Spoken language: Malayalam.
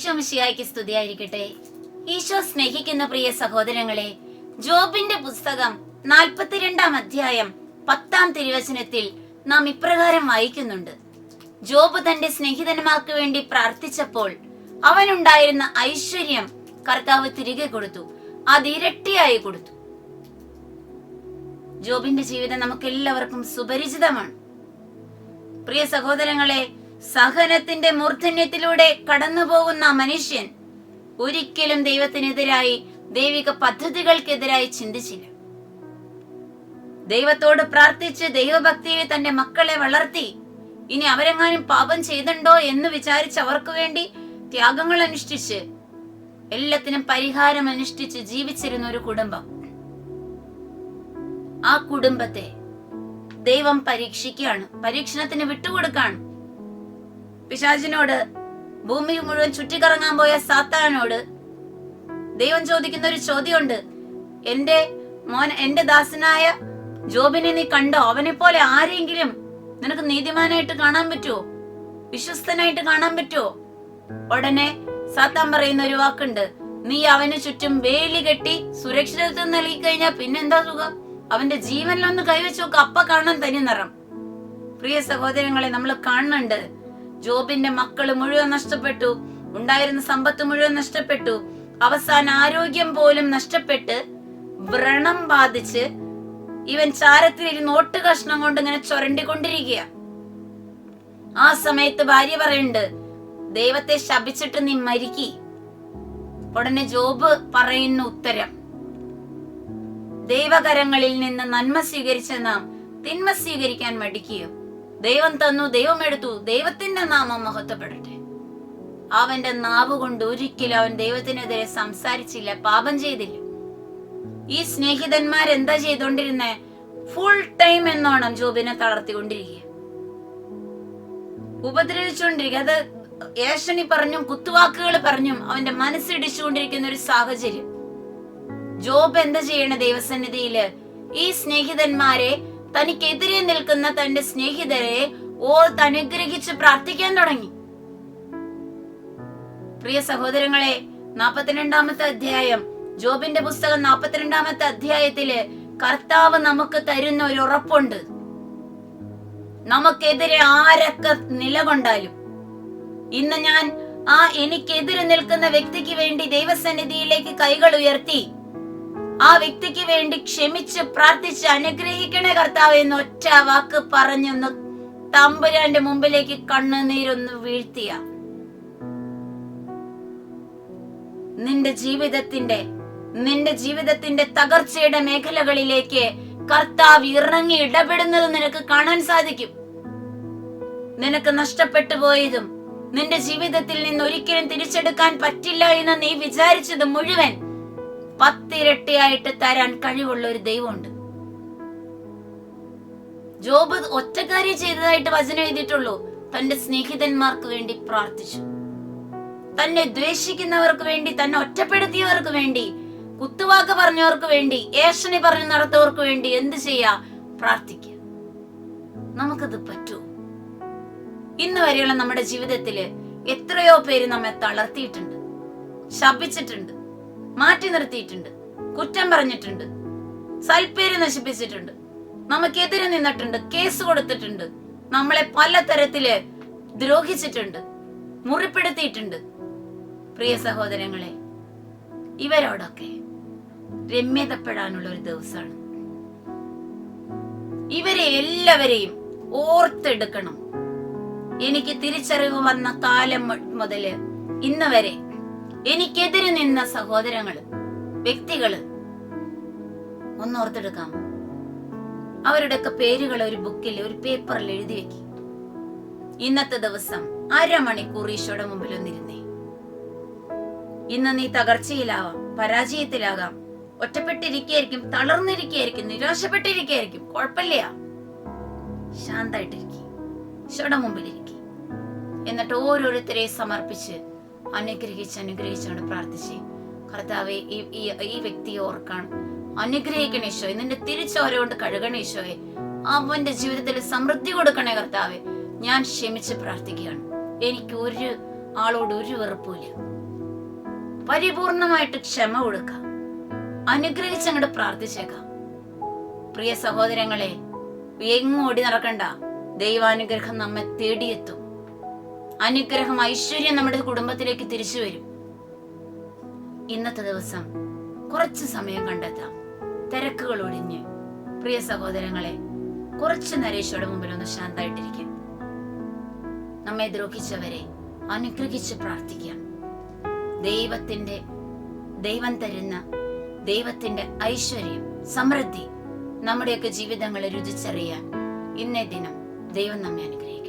ഈശോ മിശിഹായ്ക്ക് സ്തുതിയായിരിക്കട്ടെ. ഈശോ സ്നേഹിക്കുന്ന പ്രിയ സഹോദരങ്ങളെ ജോബിന്റെ പുസ്തകം നാൽപ്പത്തിരണ്ടാം അധ്യായം പത്താം തിരുവചനത്തിൽ നാം ഇപ്രകാരം വായിക്കുന്നുണ്ട്. ജോബ് തന്റെ സ്നേഹിതന്മാർക്ക് വേണ്ടി പ്രാർത്ഥിച്ചപ്പോൾ അവനുണ്ടായിരുന്ന ഐശ്വര്യം കർത്താവ് തിരികെ കൊടുത്തു അത് ഇരട്ടിയായി കൊടുത്തു. ജോബിന്റെ ജീവിതം നമുക്ക് എല്ലാവർക്കും സുപരിചിതമാണ്. പ്രിയ സഹോദരങ്ങളെ സഹനത്തിന്റെ മൂർധന്യത്തിലൂടെ കടന്നു പോകുന്ന മനുഷ്യൻ ഒരിക്കലും ദൈവത്തിനെതിരായി ദൈവിക പദ്ധതികൾക്കെതിരായി ചിന്തിച്ചില്ല. ദൈവത്തോട് പ്രാർത്ഥിച്ച് ദൈവഭക്തിയിൽ തന്റെ മക്കളെ വളർത്തി ഇനി അവരെങ്ങാനും പാപം ചെയ്തിട്ടുണ്ടോ എന്ന് വിചാരിച്ച് അവർക്ക് വേണ്ടി ത്യാഗങ്ങൾ അനുഷ്ഠിച്ച് എല്ലാത്തിനും പരിഹാരം അനുഷ്ഠിച്ച് ജീവിച്ചിരുന്ന ഒരു കുടുംബം. ആ കുടുംബത്തെ ദൈവം പരീക്ഷിക്കുകയാണ് പരീക്ഷണത്തിന് വിട്ടുകൊടുക്കാണ് പിശാചിനോട് ഭൂമി മുഴുവൻ ചുറ്റിക്കറങ്ങാൻ പോയ സാത്താനോട് ദൈവം ചോദിക്കുന്ന ഒരു ചോദ്യമുണ്ട്. എന്റെ മോൻ എന്റെ ദാസനായ ജോബിനെ നീ കണ്ടോ? അവനെ പോലെ ആരെങ്കിലും നിനക്ക് നീതിമാനായിട്ട് കാണാൻ പറ്റുമോ വിശ്വസ്തനായിട്ട് കാണാൻ പറ്റുമോ ഉടനെ സാത്താൻ പറയുന്ന ഒരു വാക്കുണ്ട്. നീ അവന് ചുറ്റും വേലി കെട്ടി സുരക്ഷിതത്വം നൽകി കഴിഞ്ഞാൽ പിന്നെന്താ സുഖം? അവന്റെ ജീവനിലൊന്ന് കൈവച്ചു നോക്ക് അപ്പ കാണാൻ തനി നിറം. പ്രിയ സഹോദരങ്ങളെ നമ്മൾ കാണുന്നുണ്ട് ജോബിന്റെ മക്കൾ മുഴുവൻ നഷ്ടപ്പെട്ടു. ഉണ്ടായിരുന്ന സമ്പത്ത് മുഴുവൻ നഷ്ടപ്പെട്ടു. അവസാന ആരോഗ്യം പോലും നഷ്ടപ്പെട്ട് വ്രണം ബാധിച്ച് ഇവൻ ചാരത്തിൽ ഒരു നോട്ട് കഷ്ണം കൊണ്ട് ഇങ്ങനെ ചുരണ്ടിക്കൊണ്ടിരിക്കുക ആ സമയത്ത് ഭാര്യ പറയുന്നുണ്ട് ദൈവത്തെ ശപിച്ചിട്ട് നീ മരിക്കി. ഉടനെ ജോബ് പറയുന്ന ഉത്തരം. ദൈവകരങ്ങളിൽ നിന്ന് നന്മ സ്വീകരിച്ച നാം തിന്മ സ്വീകരിക്കാൻ മടിക്കുകയോ ദൈവം തന്നു ദൈവം എടുത്തു ദൈവത്തിന്റെ നാമം മഹത്വപ്പെടട്ടെ. അവന്റെ നാവ് കൊണ്ട് ഒരിക്കലും അവൻ ദൈവത്തിനെതിരെ സംസാരിച്ചില്ല പാപം ചെയ്തില്ല. ഈ സ്നേഹിതന്മാർ എന്താ ചെയ്തോണ്ടിരുന്നെ? ഫുൾ ടൈം എന്നോണം ജോബിനെ തളർത്തിക്കൊണ്ടിരിക്കുക ഉപദ്രവിച്ചുകൊണ്ടിരിക്കുക അത് ഏഷണി പറഞ്ഞും കുത്തുവാക്കുകൾ പറഞ്ഞും അവന്റെ മനസ്സിടിച്ചുകൊണ്ടിരിക്കുന്ന ഒരു സാഹചര്യം. ജോബ് എന്താ ചെയ്യണ ദൈവസന്നിധിയിൽ? ഈ സ്നേഹിതന്മാരെ തനിക്കെതിരെ നിൽക്കുന്ന തന്റെ സ്നേഹിതരെ ഓർത്ത് തനുഗ്രഹിച്ച് പ്രാർത്ഥിക്കാൻ തുടങ്ങി. പ്രിയ സഹോദരങ്ങളെ നാപ്പത്തിരണ്ടാമത്തെ അധ്യായം ജോബിന്റെ പുസ്തകം നാപ്പത്തിരണ്ടാമത്തെ അധ്യായത്തിൽ കർത്താവ് നമുക്ക് തരുന്ന ഒരു ഉറപ്പുണ്ട്. നമുക്കെതിരെ ആരൊക്കെ നിലകൊണ്ടാലും. ഇന്ന് ഞാൻ ആ എനിക്കെതിരെ നിൽക്കുന്ന വ്യക്തിക്ക് വേണ്ടി ദൈവസന്നിധിയിലേക്ക് കൈകൾ ഉയർത്തി. ആ വ്യക്തിക്ക് വേണ്ടി ക്ഷമിച്ച് പ്രാർത്ഥിച്ച് അനുഗ്രഹിക്കണേ കർത്താവ് എന്ന് ഒറ്റ വാക്ക് പറഞ്ഞൊന്ന് തമ്പുരാന്റെ മുമ്പിലേക്ക് കണ്ണുനീരൊന്ന് വീഴ്ത്തിയ. നിന്റെ ജീവിതത്തിന്റെ നിന്റെ ജീവിതത്തിന്റെ തകർച്ചയുടെ മേഖലകളിലേക്ക് കർത്താവ് ഇറങ്ങി ഇടപെടുന്നത് നിനക്ക് കാണാൻ സാധിക്കും. നിനക്ക് നഷ്ടപ്പെട്ടു പോയതും നിന്റെ ജീവിതത്തിൽ നിന്ന് ഒരിക്കലും തിരിച്ചെടുക്കാൻ പറ്റില്ല എന്ന് നീ വിചാരിച്ചത് മുഴുവൻ പത്തിരട്ടിയായിട്ട് തരാൻ കഴിവുള്ള ഒരു ദൈവമുണ്ട്. ജോബ് ഒറ്റക്കാരി ചെയ്തതായിട്ട് വചനം എഴുതിയിട്ടുള്ളൂ. തന്റെ സ്നേഹിതന്മാർക്ക് വേണ്ടി പ്രാർത്ഥിച്ചു. തന്നെ ദ്വേഷിക്കുന്നവർക്ക് വേണ്ടി തന്നെ ഒറ്റപ്പെടുത്തിയവർക്ക് വേണ്ടി കുത്തുവാക്ക് പറഞ്ഞവർക്ക് വേണ്ടി ഏഷണി പറഞ്ഞു നടത്തവർക്ക് വേണ്ടി എന്ത് ചെയ്യാ? പ്രാർത്ഥിക്കുക. നമുക്കത് പറ്റൂ. ഇന്ന് വരെയുള്ള നമ്മുടെ ജീവിതത്തിൽ എത്രയോ പേര് നമ്മെ തളർത്തിയിട്ടുണ്ട്. ശപിച്ചിട്ടുണ്ട്. മാറ്റി നിർത്തിയിട്ടുണ്ട്. കുറ്റം പറഞ്ഞിട്ടുണ്ട്. സൽപ്പേര് നശിപ്പിച്ചിട്ടുണ്ട്. നമുക്കെതിരെ നിന്നിട്ടുണ്ട്. കേസ് കൊടുത്തിട്ടുണ്ട്. നമ്മളെ പല തരത്തിൽ ദ്രോഹിച്ചിട്ടുണ്ട്. മുറിപ്പെടുത്തിയിട്ടുണ്ട്. പ്രിയ സഹോദരങ്ങളെ ഇവരോടൊക്കെ രമ്യതപ്പെടാനുള്ള ഒരു ദിവസമാണ് ഇവരെ എല്ലാവരെയും ഓർത്തെടുക്കണം. എനിക്ക് തിരിച്ചറിവ് വന്ന കാലം മുതൽ ഇന്ന് വരെ എനിക്കെതിരെ നിന്ന സഹോദരങ്ങൾ വ്യക്തികൾ ഒന്ന് ഓർത്തെടുക്കാം. അവരുടെയൊക്കെ പേരുകൾ ഒരു ബുക്കിൽ ഒരു പേപ്പറിൽ എഴുതി വെക്കി. ഇന്നത്തെ ദിവസം അരമണിക്കൂർ ഈശോയുടെ മുമ്പിൽ ഒന്നിരുന്നേ. ഇന്ന് നീ തകർച്ചയിലാവാം പരാജയത്തിലാകാം. ഒറ്റപ്പെട്ടിരിക്കുകയായിരിക്കും തളർന്നിരിക്കുകയായിരിക്കും നിരാശപ്പെട്ടിരിക്കുകയായിരിക്കും. കുഴപ്പമില്ല. ശാന്തായിട്ടിരിക്കും ഈശോയുടെ മുമ്പിലിരിക്കും എന്നിട്ട് ഓരോരുത്തരെ സമർപ്പിച്ച് അനുഗ്രഹിച്ച് അനുഗ്രഹിച്ചുകൊണ്ട് പ്രാർത്ഥിച്ച്. കർത്താവെ ഈ ഈ- വ്യക്തിയെ ഓർക്കാൻ. അനുഗ്രഹിക്കണേ ഈശോയെ. നിന്റെ തിരിച്ചോര കൊണ്ട് കഴുകണേ ഈശോയെ. അവന്റെ ജീവിതത്തിൽ സമൃദ്ധി കൊടുക്കണേ കർത്താവെ. ഞാൻ ക്ഷമിച്ച് പ്രാർത്ഥിക്കുകയാണ്. എനിക്ക് ഒരു ആളോട് ഒരു വെറുപ്പില്ല പരിപൂർണമായിട്ട് ക്ഷമ കൊടുക്കാം. അനുഗ്രഹിച്ചങ്ങോട്ട് പ്രാർത്ഥിച്ചേക്കാം. പ്രിയ സഹോദരങ്ങളെ എങ്ങോടി നടക്കണ്ട. ദൈവാനുഗ്രഹം നമ്മെ തേടിയെത്തും. അനുഗ്രഹം ഐശ്വര്യം നമ്മുടെ കുടുംബത്തിലേക്ക് തിരിച്ചു വരും. ഇന്നത്തെ ദിവസം കുറച്ച് സമയം കണ്ടെത്താം. തിരക്കുകൾ ഒഴിഞ്ഞ് പ്രിയ സഹോദരങ്ങളെ കുറച്ച് നരേശയുടെ മുമ്പിൽ ഒന്ന് ശാന്തായിട്ടിരിക്കും നമ്മെ ദ്രോഹിച്ചവരെ അനുഗ്രഹിച്ച് പ്രാർത്ഥിക്കാം. ദൈവത്തിന്റെ ദൈവം തരുന്ന ദൈവത്തിന്റെ ഐശ്വര്യം സമൃദ്ധി നമ്മുടെയൊക്കെ ജീവിതങ്ങളെ രുചിച്ചറിയാൻ ഇന്നേ ദിനം ദൈവം നമ്മെ അനുഗ്രഹിക്കും